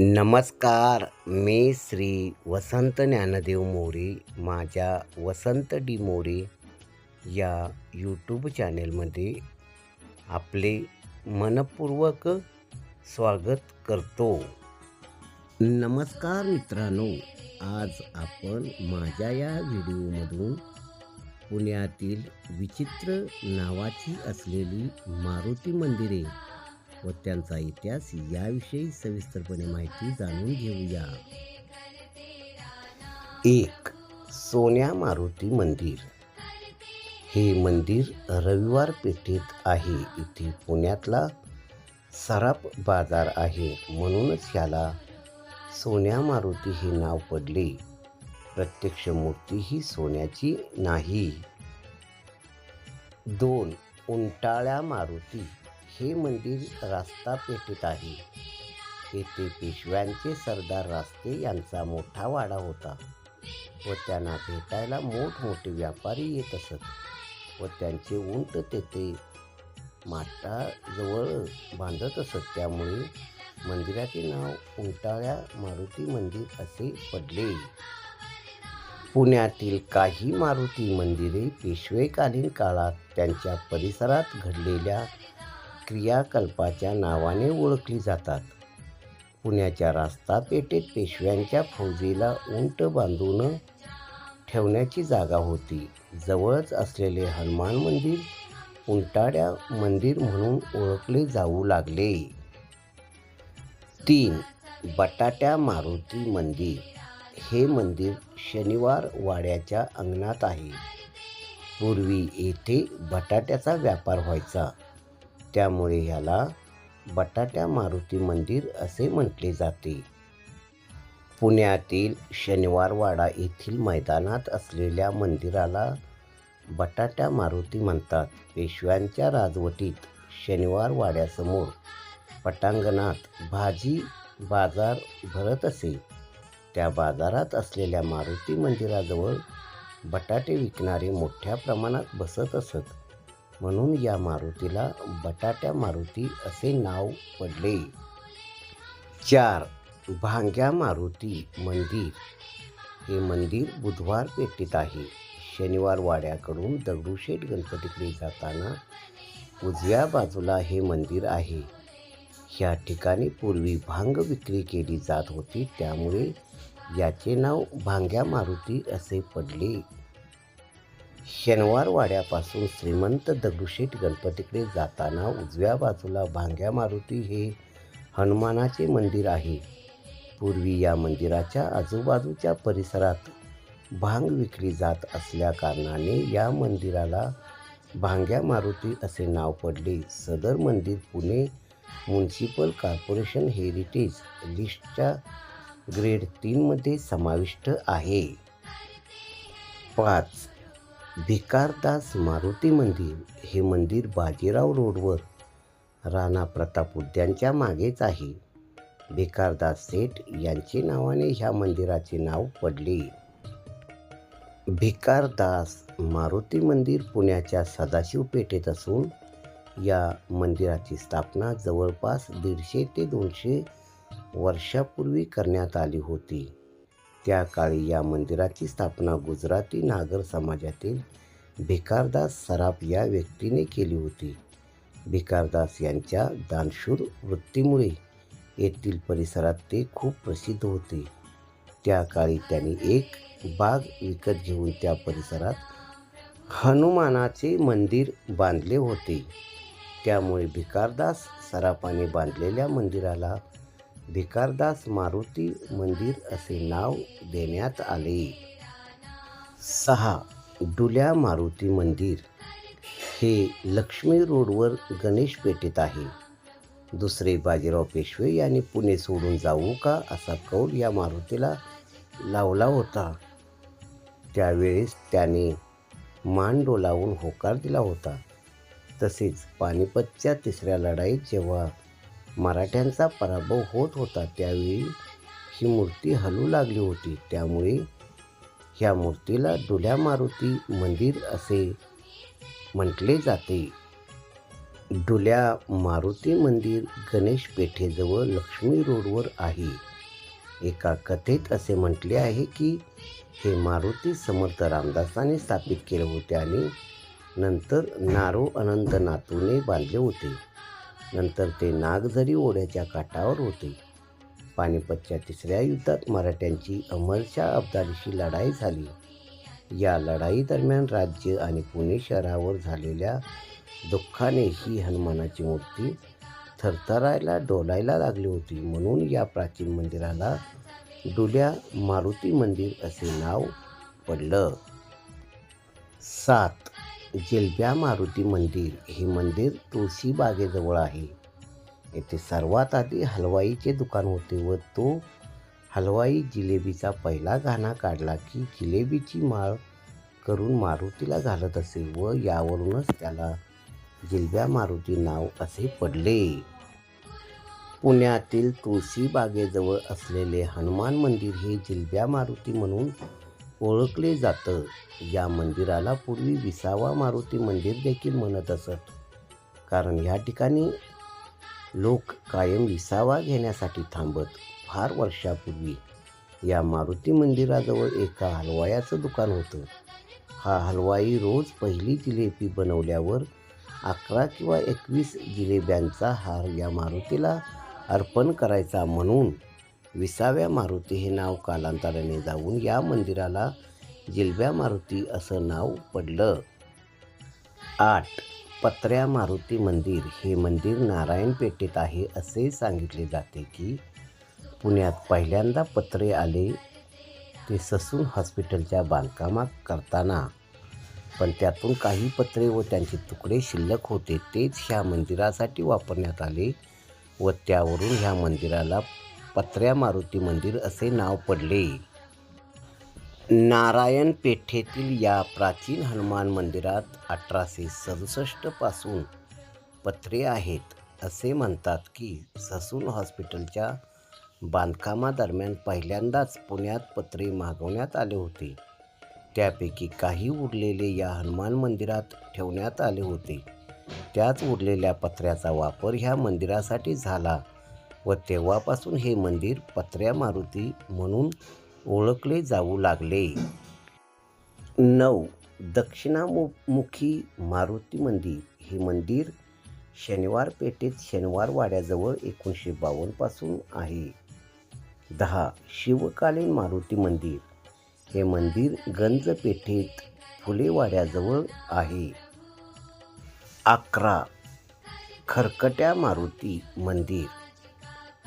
नमस्कार मी श्री वसंत ज्ञानदेव मोरे माझ्या वसंत डी मोरे या यूट्यूब चॅनेलमध्ये आपले मनपूर्वक स्वागत करतो. नमस्कार मित्रांनो आज आपण माझ्या या व्हिडिओमधून पुण्यातील विचित्र नावाची असलेली मारुती मंदिरे व त्यांचा इतिहास याविषयी सविस्तरपणे माहिती जाणून घेऊया. एक सोन्या मारुती मंदिर. हे मंदिर रविवार पेठेत आहे. इथे पुण्यातला सराप बाजार आहे. म्हणूनच ह्याला सोन्या मारुती हे नाव पडले. प्रत्यक्ष मूर्ती ही सोन्याची नाही. दोन उंटाळ्या मारुती. हे मंदिर रास्ता पेठेत आहे. येथे पेशव्यांचे सरदार रास्ते यांचा मोठा वाडा होता व त्यांना भेटायला मोठमोठे व्यापारी येत असत व त्यांचे उंट तेथे माटाजवळ बांधत असत. त्यामुळे मंदिराचे नाव उंटाळ्या मारुती मंदिर असे पडले. पुण्यातील काही मारुती मंदिरे पेशवेकालीन काळात त्यांच्या परिसरात घडलेल्या क्रियाकल्पाच्या नावाने ओळखली जातात. पुण्याच्या रास्ता पेठेत पेशव्यांच्या फौजीला उंट बांधून ठेवण्याची जागा होती. जवळच असलेले हनुमान मंदिर उंटाड्या मंदिर म्हणून ओळखले जाऊ लागले. तीन बटाट्या मारुती मंदिर. हे मंदिर शनिवार वाड्याच्या अंगणात आहे. पूर्वी येथे बटाट्याचा व्यापार व्हायचा. त्यामुळे ह्याला बटाट्या मारुती मंदिर असे म्हटले जाते. पुण्यातील शनिवारवाडा येथील मैदानात असलेल्या मंदिराला बटाट्या मारुती म्हणतात. पेशव्यांच्या राजवटीत शनिवारवाड्यासमोर पटांगणात भाजी बाजार भरत असे. त्या बाजारात असलेल्या मारुती मंदिराजवळ बटाटे विकणारे मोठ्या प्रमाणात बसत असत. म्हणून या मारुतीला बटाट्या मारुती असे नाव पडले. चार भांग्या मारुती मंदिर. हे मंदिर बुधवार पेठेत आहे. शनिवार वाड्याकडून दगडूशेठ गणपतीकडे जाताना उजव्या बाजूला हे मंदिर आहे. ह्या ठिकाणी पूर्वी भांग विक्री केली जात होती त्यामुळे याचे नाव भांग्या मारुती असे पडले. शनिवार वाड्यापासून श्रीमंत दगडूशेठ गणपतीकडे जाताना उजव्या बाजूला भांग्या मारुती हे हनुमानाचे मंदिर आहे. पूर्वी या मंदिराच्या आजूबाजूच्या परिसरात भांग विकली जात असल्या कारणाने या मंदिराला भांग्या मारुती असे नाव पडले. सदर मंदिर पुणे म्युन्सिपल कॉर्पोरेशन हेरिटेज लिस्टच्या ग्रेड तीनमध्ये समाविष्ट आहे. पाच भिकारदास मारुती मंदिर हे मंदिर बाजीराव रोडवर राणा प्रताप उद्यानच्या मागेच आहे. भिकारदास सेठ यांचे नावाने ह्या मंदिराचे नाव पडले. भिकारदास मारुती मंदिर पुण्याच्या सदाशिव पेठेत असून या मंदिराची स्थापना जवळपास दीडशे ते दोनशे वर्षापूर्वी करण्यात आली होती. त्या काळी या मंदिराची स्थापना गुजराती नागर समाजातील भिकारदास सराफ या व्यक्तीने केली होती. भिकारदास यांच्या दानशूर वृत्तीमुळे येथील परिसरात ते खूप प्रसिद्ध होते. त्या काळी त्यांनी एक बाग विकत घेऊन त्या परिसरात हनुमानाचे मंदिर बांधले होते. त्यामुळे भिकारदास सराफाने बांधलेल्या मंदिराला भिकारदास मारुती मंदिर असे नाव देण्यात आले. सहा. डुल्या मारुती मंदिर. हे लक्ष्मी रोडवर गणेश पेठेत आहे. दुसरे बाजीराव पेशवे यांनी पुणे सोडून जाऊ का असा कौल या मारुतीला लावला होता. त्यावेळेस त्याने मान डोलावून होकार दिला होता. तसेच पानिपतच्या तिसऱ्या लढाईत जेव्हा मराठ्यांचा पराभव होत होता त्यावेळी ही मूर्ती हलू लागली होती. त्यामुळे ह्या मूर्तीला डुल्या मारुती मंदिर असे म्हटले जाते. डुल्या मारुती मंदिर गणेश पेठेजवळ लक्ष्मी रोडवर आहे. एका कथेत असे म्हटले आहे की हे मारुती समर्थ रामदासाने स्थापित केले होते आणि नंतर नारो अनंत नातूने बांधले होते. नंतर ते नागझरी ओढ्याच्या काठावर होते. पानिपतच्या तिसऱ्या युद्धात मराठ्यांची अमरशा अब्दालीशी लढाई झाली. या लढाई दरम्यान राज्य आणि पुणे शहरावर झालेल्या दुःखाने ही हनुमानाची मूर्ती थरथरायला डोलायला लागली होती. म्हणून या प्राचीन मंदिराला डुल्या मारुती मंदिर असे नाव पडलं. सात जिलब्या मारुती मंदिर हे मंदिर तुळशीबागेजवळ आहे. येथे सर्वात आधी हलवाईचे दुकान होते व तो हलवाई जिलेबीचा पहिला घाणा काढला की जिलेबीची माळ करून मारुतीला घालत असे व यावरूनच त्याला जिलब्या मारुती नाव असे पडले. पुण्यातील तुळशीबागेजवळ असलेले हनुमान मंदिर हे जिलब्या मारुती म्हणून ओळखले जातं. या मंदिराला पूर्वी विसावा मारुती मंदिर देखील म्हणत असत. कारण या ठिकाणी लोक कायम विसावा घेण्यासाठी थांबत फार वर्षापूर्वी या मारुती मंदिराजवळ एका हलवायाचं दुकान होतं. हा हलवाई रोज पहिली जिलेबी बनवल्यावर अकरा किंवा एकवीस जिलेब्यांचा हार या मारुतीला अर्पण करायचा म्हणून विसाव्या मारुती हे नाव कालांतराने जाऊन या मंदिराला जिलब्या मारुती असं नाव पडलं. आठ. पत्र्या मारुती मंदिर हे मंदिर नारायणपेठेत आहे असे सांगितले जाते की पुण्यात पहिल्यांदा पत्रे आले ते ससून हॉस्पिटलच्या बांधकामात करताना. पण त्यातून काही पत्रे व त्यांचे तुकडे शिल्लक होते तेच ह्या मंदिरासाठी वापरण्यात आले व त्यावरून ह्या मंदिराला पत्र्या मारुती मंदिर असे नाव पडले. नारायण पेठेतील या प्राचीन हनुमान मंदिरात अठराशे सदुसष्टपासून पत्रे आहेत असे म्हणतात की ससून हॉस्पिटलच्या बांधकामादरम्यान पहिल्यांदाच पुण्यात पत्रे मागवण्यात आले होते. त्यापैकी काही उरलेले या हनुमान मंदिरात ठेवण्यात आले होते. त्याच उरलेल्या पत्र्याचा वापर ह्या मंदिरासाठी झाला. व तेव्हापासून हे मंदिर पत्र्या मारुती म्हणून ओळखले जाऊ लागले. नऊ. दक्षिणामुखी मारुती मंदिर. हे मंदिर शनिवार पेठेत शनिवार वाड्याजवळ एकोणीसशे बावन्नपासून आहे. दहा. शिवकालीन मारुती मंदिर. हे मंदिर गंज पेठेत फुलेवाड्याजवळ आहे. अकरा. खरकट्या मारुती मंदिर.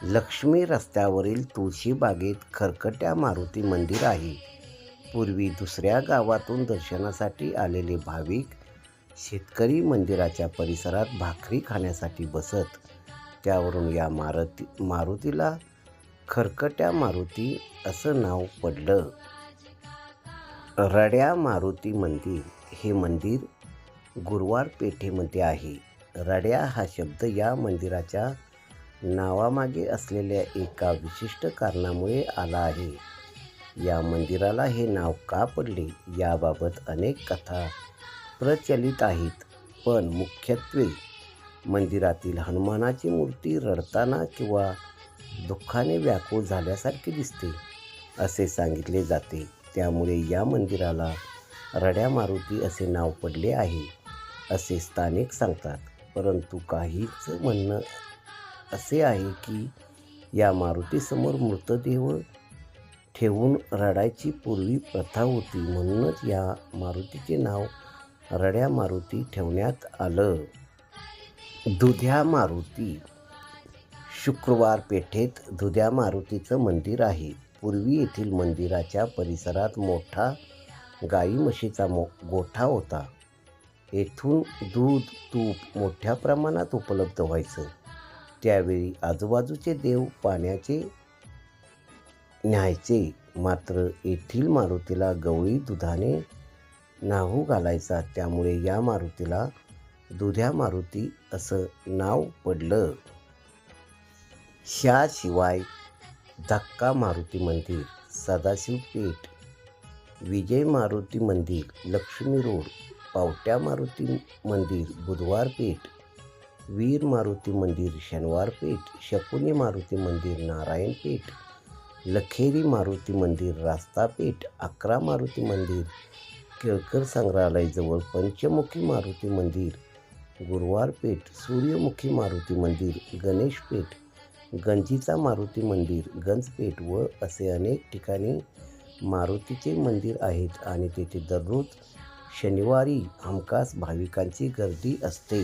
लक्ष्मी रस्त्यावरील तुळशीबागेत खरकट्या मारुती मंदिर आहे. पूर्वी दुसऱ्या गावातून दर्शनासाठी आलेले भाविक शेतकरी मंदिराच्या परिसरात भाकरी खाण्यासाठी बसत. त्यावरून या मारुती मारुतीला खरकट्या मारुती असं नाव पडलं. रड्या मारुती मंदिर हे मंदिर गुरुवार पेठेमध्ये आहे. रड्या हा शब्द या मंदिराच्या नावामागे असलेल्या एका विशिष्ट कारणामुळे आला आहे. या मंदिराला हे नाव का पडले याबाबत अनेक कथा प्रचलित आहेत. पण मुख्यत्वे मंदिरातील हनुमानाची मूर्ती रडताना किंवा दुःखाने व्याकुळ झाल्यासारखी दिसते असे सांगितले जाते. त्यामुळे या मंदिराला रड्या मारुती असे नाव पडले आहे असे स्थानिक सांगतात. परंतु काहीच म्हणणं असे आहे की या मारुतीसमोर मृतदेह ठेवून रडायची पूर्वी प्रथा होती. म्हणूनच या मारुतीचे नाव रड्या मारुती ठेवण्यात आलं. दुध्या मारुती. शुक्रवार पेठेत दुध्या मारुतीचं मंदिर आहे. पूर्वी येथील मंदिराच्या परिसरात मोठा गाई म्हशीचा मो गोठा होता. येथून दूध तूप मोठ्या प्रमाणात उपलब्ध व्हायचं. त्यावेळी आजूबाजूचे देव पाण्याचे न्यायचे. मात्र येथील मारुतीला गवळी दुधाने नाहू घालायचा त्यामुळे या मारुतीला दुध्या मारुती असं नाव पडलं. ह्याशिवाय धक्का मारुती मंदिर सदाशिव पेठ विजय मारुती मंदिर लक्ष्मी रोड पावट्या मारुती मंदिर बुधवार पेठ वीर मारुती मंदिर शनिवार पेठ शकुनी मारुती मंदिर नारायण पेठ लखेरी मारुती मंदिर रास्ता पेठ अकरा मारुती मंदिर केळकर संग्रहालयजवळ पंचमुखी मारुती मंदिर गुरुवार पेठ सूर्यमुखी मारुती मंदिर गणेश पेठ गंजीचा मारुती मंदिर गंजपेठ व असे अनेक ठिकाणी मारुतीचे मंदिर आहेत आणि तेथे दररोज शनिवारी हमखास भाविकांची गर्दी असते.